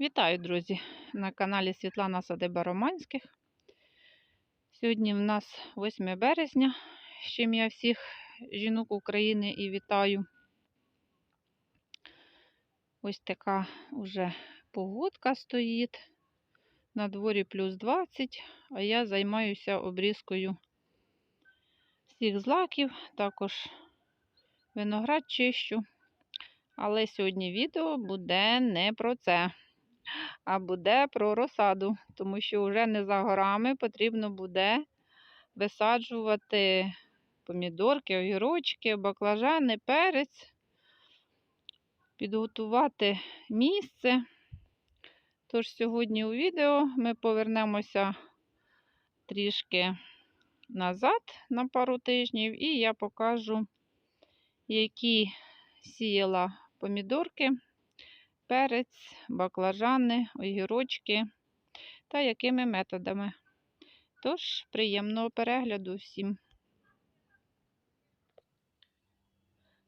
Вітаю, друзі, на каналі Світлана Садиба Романських. Сьогодні в нас 8 березня, з чим я всіх жінок України і вітаю. Ось така вже погодка стоїть. На дворі плюс 20, а я займаюся обрізкою всіх злаків, також виноград чищу. Але сьогодні відео буде не про це а буде про розсаду, тому що вже не за горами потрібно буде висаджувати помідорки, огірочки, баклажани, перець, підготувати місце. Тож сьогодні у відео ми повернемося трішки назад на пару тижнів, і я покажу, які сіяла помідорки перець, баклажани, огірочки та якими методами. Тож, приємного перегляду всім.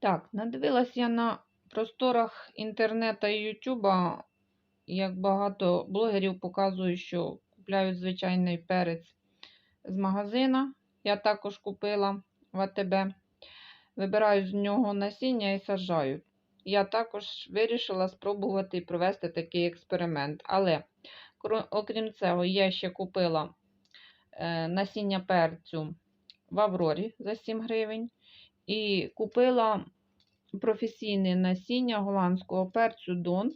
Так, надивилась я на просторах інтернету і Ютуба, як багато блогерів показують, що купляють звичайний перець з магазина. Я також купила в АТБ. Вибираю з нього насіння і саджаю я також вирішила спробувати провести такий експеримент. Але, окрім цього, я ще купила е, насіння перцю в Аврорі за 7 гривень. І купила професійне насіння голландського перцю Дон.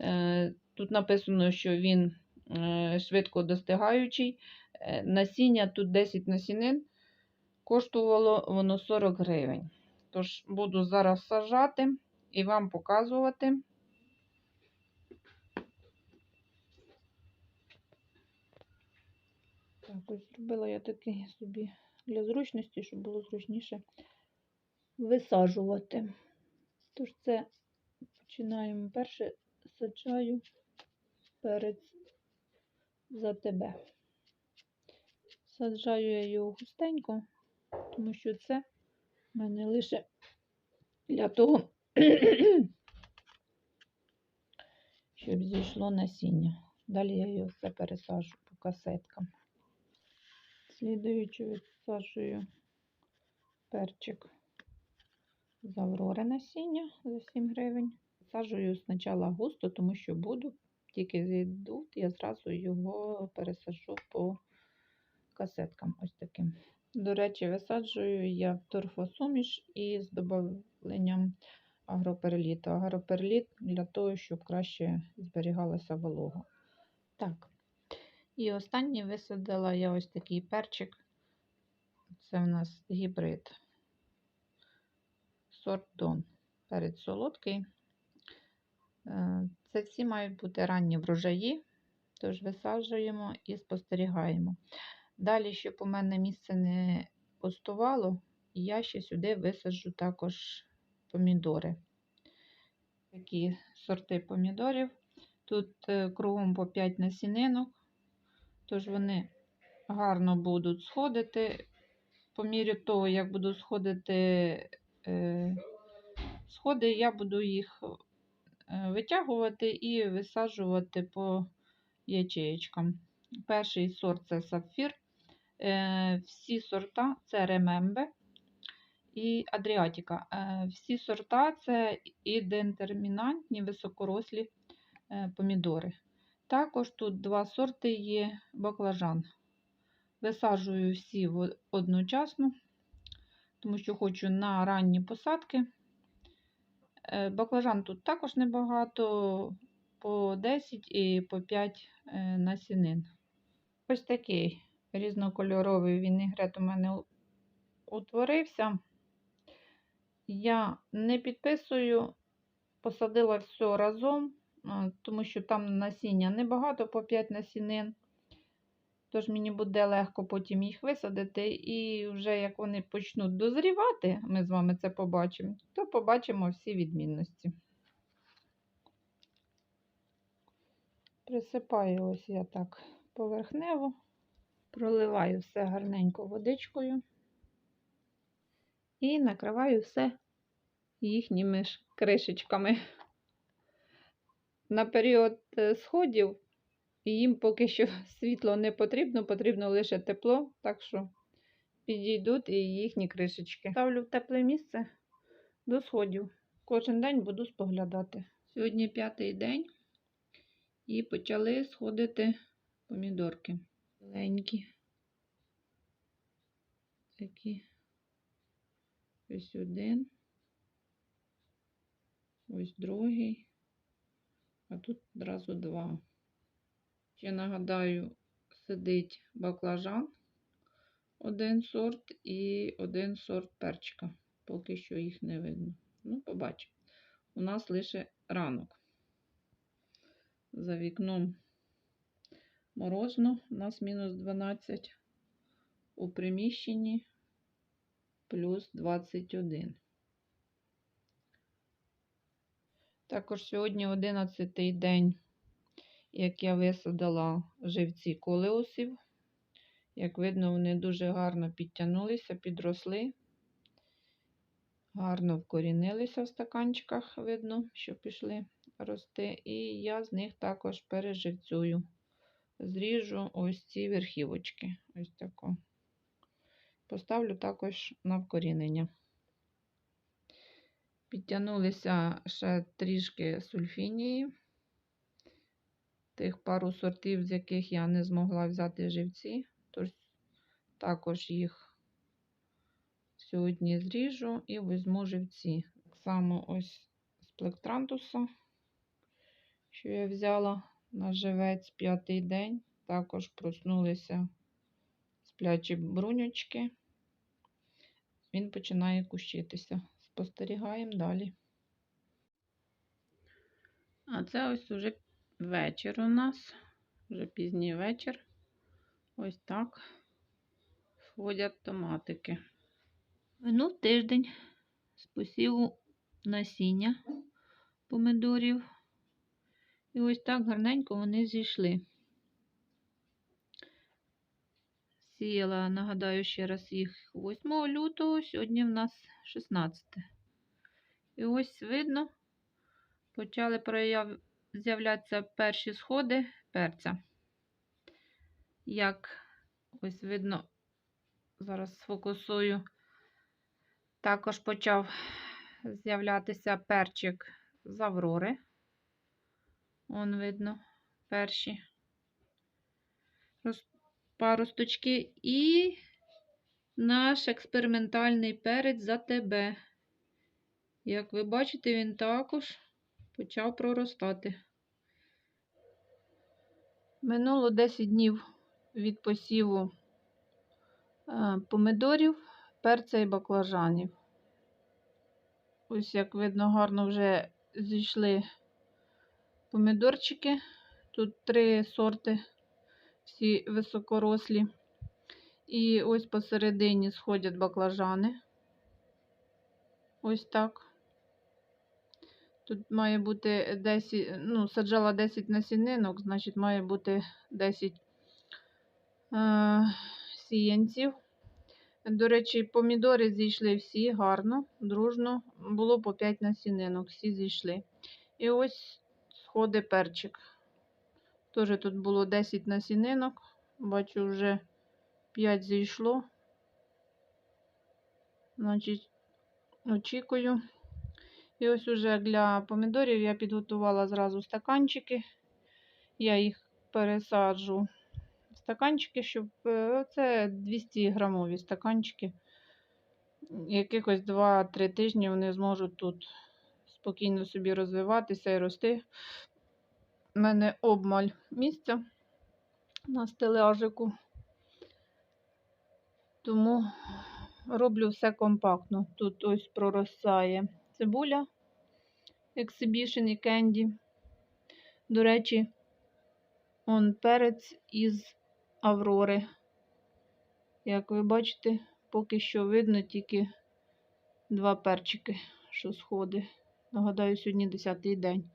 Е, тут написано, що він е, швидко достигаючий. Насіння тут 10 насінин, коштувало воно 40 гривень. Тож, буду зараз сажати і вам показувати. Так, ось зробила я такий собі для зручності, щоб було зручніше висаджувати. Тож це починаємо перше саджаю перець за тебе. Саджаю я його густенько, тому що це в мене лише для того, щоб зійшло насіння. Далі я його все пересаджу по касеткам. Слідуючи відсаджую перчик з Аврори насіння за 7 гривень. Саджую спочатку густо, тому що буду, тільки зійдуть, я зразу його пересаджу по касеткам. ось таким. До речі, висаджую я торфосуміш із додавленням агроперліту. Агроперліт для того, щоб краще зберігалася волога. Так. І останній висадила я ось такий перчик. Це в нас гібрид. Сорт Дон. Перець солодкий. Е, це всі мають бути ранні врожаї, тож висаджуємо і спостерігаємо. Далі, щоб у мене місце не пустувало, я ще сюди висаджу також помідори. Такі сорти помідорів. Тут е, кругом по 5 насінинок, тож вони гарно будуть сходити. По мірі того, як буду сходити е, сходи, я буду їх е, витягувати і висаджувати по ячеєчкам. Перший сорт це сапфір. Всі сорта це ремембе і Адріатіка. Е, всі сорта це ідентермінантні високорослі е, помідори. Також тут два сорти є баклажан. Висаджую всі одночасно, тому що хочу на ранні посадки. Е, баклажан тут також небагато, по 10 і по 5 насінин. Ось такий різнокольоровий вінігрет у мене утворився. Я не підписую, посадила все разом, тому що там насіння небагато по 5 насінин. Тож мені буде легко потім їх висадити. І вже як вони почнуть дозрівати, ми з вами це побачимо, то побачимо всі відмінності. Присипаю ось я так поверхнево, проливаю все гарненько водичкою і накриваю все їхніми ж кришечками. на період е, сходів, їм поки що світло не потрібно, потрібно лише тепло, так що підійдуть і їхні кришечки. Ставлю в тепле місце до сходів. Кожен день буду споглядати. Сьогодні п'ятий день і почали сходити помідорки. Маленькі. Такі. Ось один. Ось другий. А тут одразу два. Ще нагадаю, сидить баклажан, один сорт і один сорт перчика. Поки що їх не видно. Ну, побачимо. У нас лише ранок. За вікном морозно, у нас мінус 12. У приміщенні плюс 21. Також сьогодні 11 день, як я висадила живці колеусів. Як видно, вони дуже гарно підтягнулися, підросли, гарно вкорінилися в стаканчиках, видно, що пішли рости. І я з них також переживцюю. Зріжу ось ці верхівочки. Ось тако. Поставлю також на вкорінення. Підтягнулися ще трішки сульфінії. Тих пару сортів, з яких я не змогла взяти живці. Тож також їх сьогодні зріжу і візьму живці. Так само ось з плектрантуса, що я взяла на живець п'ятий день. Також проснулися сплячі бруньочки. Він починає кущитися. Спостерігаємо далі. А це ось уже вечір у нас, вже пізній вечір. Ось так сходять томатики. Минув тиждень з посіву насіння помидорів. І ось так гарненько вони зійшли. Сіяла, нагадаю, ще раз їх 8 лютого, сьогодні в нас 16. І ось видно, почали прояв... з'являтися перші сходи перця. Як ось видно, зараз сфокусую, також почав з'являтися перчик з Аврори. Вон видно перші паросточки і наш експериментальний перець за тебе. Як ви бачите, він також почав проростати. Минуло 10 днів від посіву е, помидорів, перця і баклажанів. Ось, як видно, гарно вже зійшли помидорчики. Тут три сорти всі високорослі. І ось посередині сходять баклажани. Ось так. Тут має бути 10, ну, саджала 10 насінинок, значить, має бути 10 е, сіянців. До речі, помідори зійшли всі гарно, дружно. Було по 5 насінинок, всі зійшли. І ось сходи перчик. Теж тут було 10 насінинок. Бачу, вже 5 зійшло. Значить, очікую. І ось уже для помідорів я підготувала зразу стаканчики. Я їх пересаджу в стаканчики, щоб е, це 200 грамові стаканчики. Якихось 2-3 тижні вони зможуть тут спокійно собі розвиватися і рости. У мене обмаль місця на стелажику, тому роблю все компактно. Тут ось проростає цибуля, Exhibition і Candy. До речі, он перець із Аврори. Як ви бачите, поки що видно тільки два перчики, що сходи. Нагадаю, сьогодні 10-й день.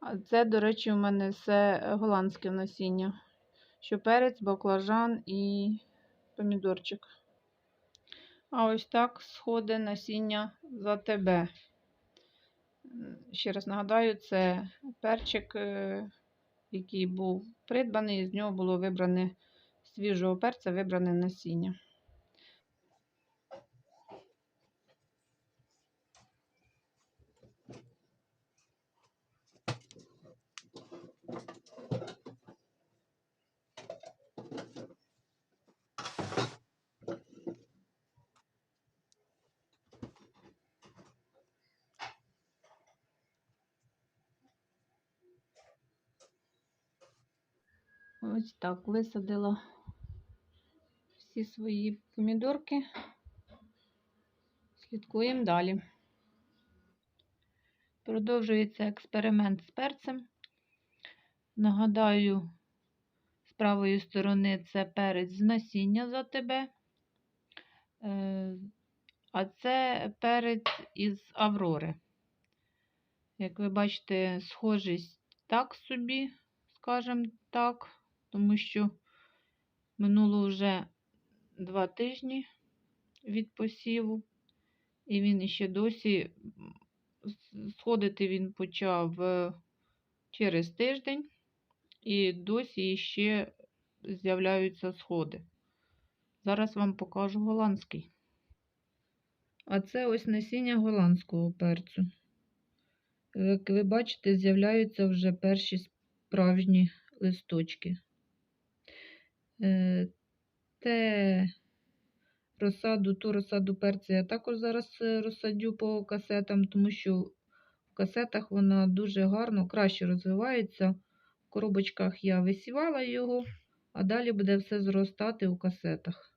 А це, до речі, у мене все голландське насіння. Що перець, баклажан і помідорчик. А ось так сходить насіння за тебе. Ще раз нагадаю, це перчик, е, який був придбаний, з нього було вибране свіжого перця, вибране насіння. Ось так висадила всі свої помідорки. Слідкуємо далі. Продовжується експеримент з перцем. Нагадаю, з правої сторони це перець з насіння за тебе. Е, А це перець із Аврори. Як ви бачите, схожість так собі, скажімо так, тому що минуло вже два тижні від посіву, і він іще досі сходити він почав е, через тиждень, і досі ще з'являються сходи. Зараз вам покажу голландський. А це ось насіння голландського перцю. Як ви бачите, з'являються вже перші справжні листочки. Е, Те розсаду, ту розсаду перця я також зараз е, розсадю по касетам, тому що в касетах вона дуже гарно, краще розвивається. В коробочках я висівала його, а далі буде все зростати у касетах.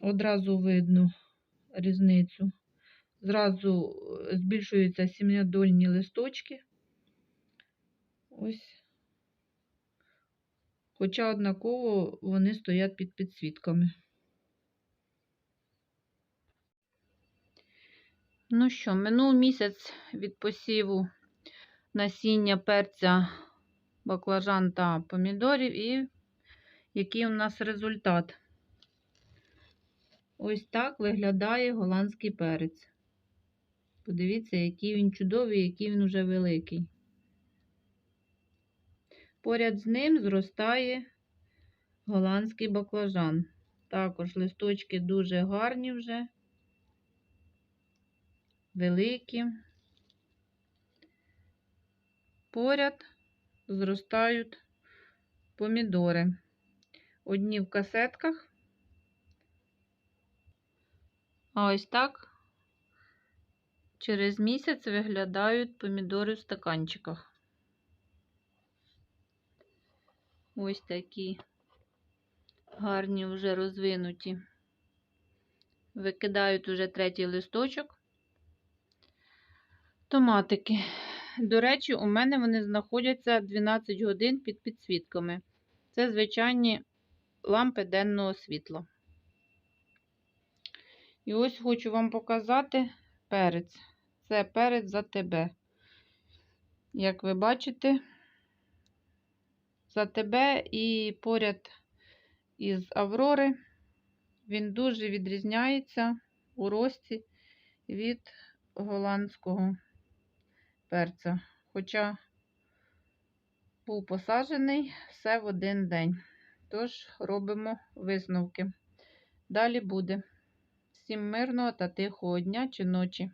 Одразу видно різницю. Зразу е, збільшуються сім'ядольні листочки. Ось. Хоча однаково вони стоять під підсвітками. Ну що, минув місяць від посіву насіння перця, баклажан та помідорів, і який у нас результат? Ось так виглядає голландський перець. Подивіться, який він чудовий, який він уже великий. Поряд з ним зростає голландський баклажан. Також листочки дуже гарні вже, великі. Поряд зростають помідори. Одні в касетках. А ось так через місяць виглядають помідори в стаканчиках. Ось такі гарні вже розвинуті. Викидають уже третій листочок. Томатики. До речі, у мене вони знаходяться 12 годин під підсвітками. Це звичайні лампи денного світла. І ось хочу вам показати перець. Це перець за тебе. Як ви бачите, за тебе і поряд із Аврори він дуже відрізняється у рості від голландського перця. Хоча був посаджений все в один день. Тож робимо висновки. Далі буде. Всім мирного та тихого дня чи ночі.